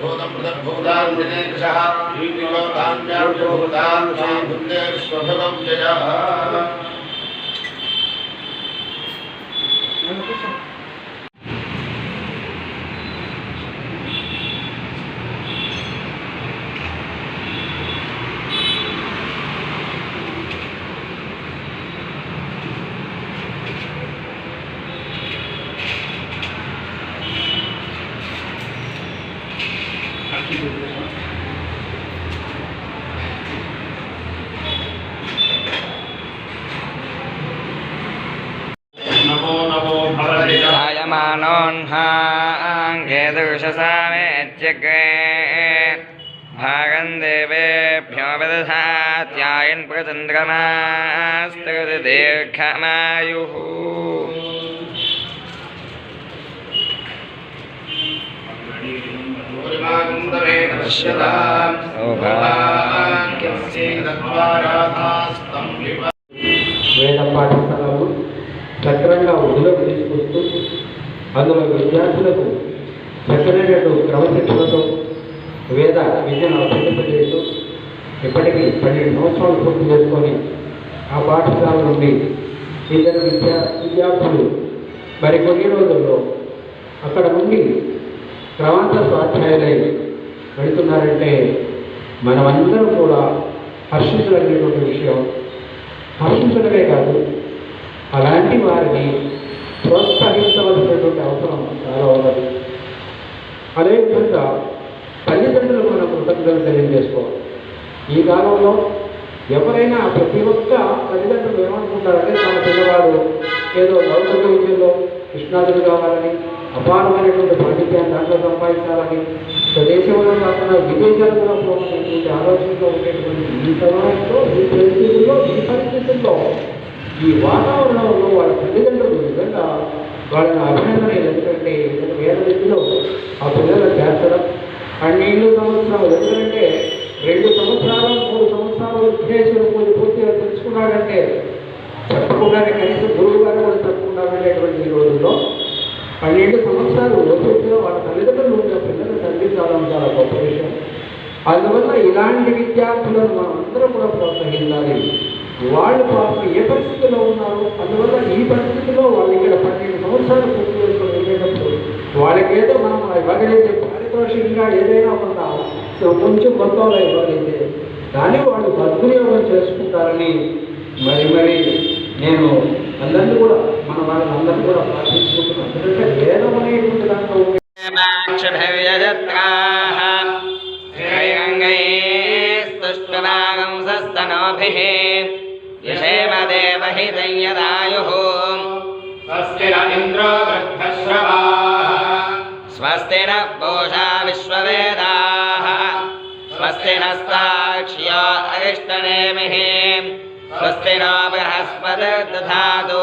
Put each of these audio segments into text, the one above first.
भूतप्रदभूतान्विनेक्षः श्रीनिलोकान्याभूतान् स्वाभुन्दे विश्वभगं जयः जायमानोऽह्नाङ्गेदुषसामेत्यग्रे भागं देवेभ्यो विदधात्यायन् प्रचन्द्रमास्तुति दीर्घमायुः వేద పాఠశాలలు చక్రంగా వృద్ధులకు తీసుకొస్తూ అందులో విద్యార్థులకు చక్కనైనటు క్రమశిక్షణతో వేద విద్యను అభ్యసింపజేస్తూ ఇప్పటికీ పన్నెండు సంవత్సరాలు పూర్తి చేసుకొని ఆ పాఠశాల నుండి ఇద్దరు విద్యా విద్యార్థులు మరికొన్ని రోజుల్లో అక్కడ నుండి క్రమాంత స్వాధ్యాయులై వెళుతున్నారంటే మనమందరం కూడా హర్షించగలిగినటువంటి విషయం. హర్షించడమే కాదు అలాంటి వారిని ప్రోత్సహించవలసినటువంటి అవసరం చాలా ఉన్నది. అదేవిధంగా తల్లిదండ్రులకు మనం కృతజ్ఞతలు తెలియజేసుకోవాలి. ఈ కాలంలో ఎవరైనా ప్రతి ఒక్క తల్లిదండ్రులు ఏమనుకుంటారంటే తన పిల్లవాడు ఏదో లౌకిక విద్యలో కృష్ణాదులు కావాలని అపారమైనటువంటి పాండిత్యాన్ని దాంట్లో సంపాదించాలని స్వదేశంలో కాకుండా విదేశాలు కూడా పోవాలనేటువంటి ఆలోచనలో ఉండేటువంటి ఈ సమయంలో ఈ పరిస్థితుల్లో ఈ పరిస్థితుల్లో ఈ వాతావరణంలో వాళ్ళ తల్లిదండ్రులు నిజంగా వాళ్ళని అభినందన ఎందుకంటే ఇతను రీతిలో ఆ పిల్లలను చేర్చడం పన్నెండు సంవత్సరాలు ఎందుకంటే రెండు సంవత్సరాలు మూడు సంవత్సరాలు విద్యేశ్వరం పూజ పూర్తిగా తెలుసుకున్నాడంటే తప్పకుండానే కనీసం గురువు గారు కూడా తప్పకుండానేటువంటి ఈ రోజుల్లో పన్నెండు సంవత్సరాలు ఓపికగా వాళ్ళ తల్లిదండ్రులు ఉండే పిల్లలు తగ్గించాలని చాలా గొప్ప విషయం. అందువల్ల ఇలాంటి విద్యార్థులను మనం అందరం కూడా ప్రోత్సహించాలి. వాళ్ళు పాపం ఏ పరిస్థితిలో ఉన్నారు అందువల్ల ఈ పరిస్థితిలో వాళ్ళు ఇక్కడ పన్నెండు సంవత్సరాలు పూర్తి చేసుకొని వెళ్ళేటప్పుడు వాళ్ళకేదో మనం ఇవ్వగలిగితే పారితోషికంగా ఏదైనా కొంత కొంచెం మొత్తంలో ఇవ్వగలిగితే దాన్ని వాళ్ళు సద్వినియోగం చేసుకుంటారని మరి మరి నేను అందరినీ కూడా మన వాళ్ళని అందరినీ కూడా ప్రార్థించుకుంటున్నాను ఎందుకంటే వేదం అనేటువంటి దాంట్లో ఉండే क्षभिर्यजत्राः श्रीरङ्गैस्तुष्टुनागं सस्तनोभिः यशेम हिन्द्रा स्वस्ति पूषा विश्ववेदाः। स्वस्ति नस्ताक्ष्यो अरिष्टनेमिः। स्वस्ति न बृहस्पदधातु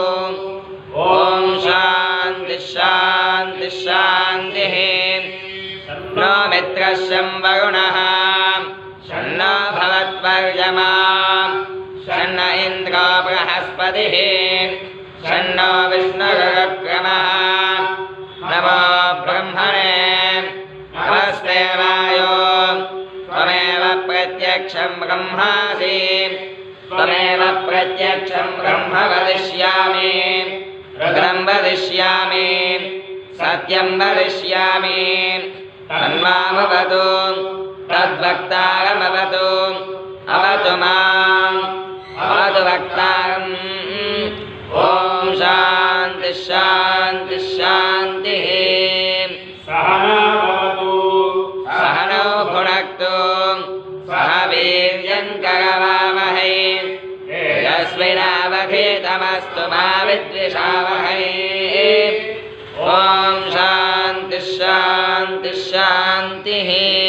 ॐ शान्ति नो शान्तिः। न मित्रशम्बुणः न भवद्वर्यमा। त्वमेव प्रत्यक्षं ब्रह्मासि। त्वमेव प्रत्यक्षं ब्रह्म वदिष्यामि। वदिष्यामि। सत्यं वदिष्यामि। तन्मामवतु। तद्वक्तारमवतु। अवतु माम् शान्तिः। सहनावतु नहनौ भुणक्तु सह वीर्यङ्करवावहे यस्मिनावधे तमस्तु मा विद्विषावहै। ॐ शान्तिः शान्ति शान्तिः।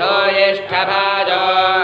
भूयिष्ठभाजो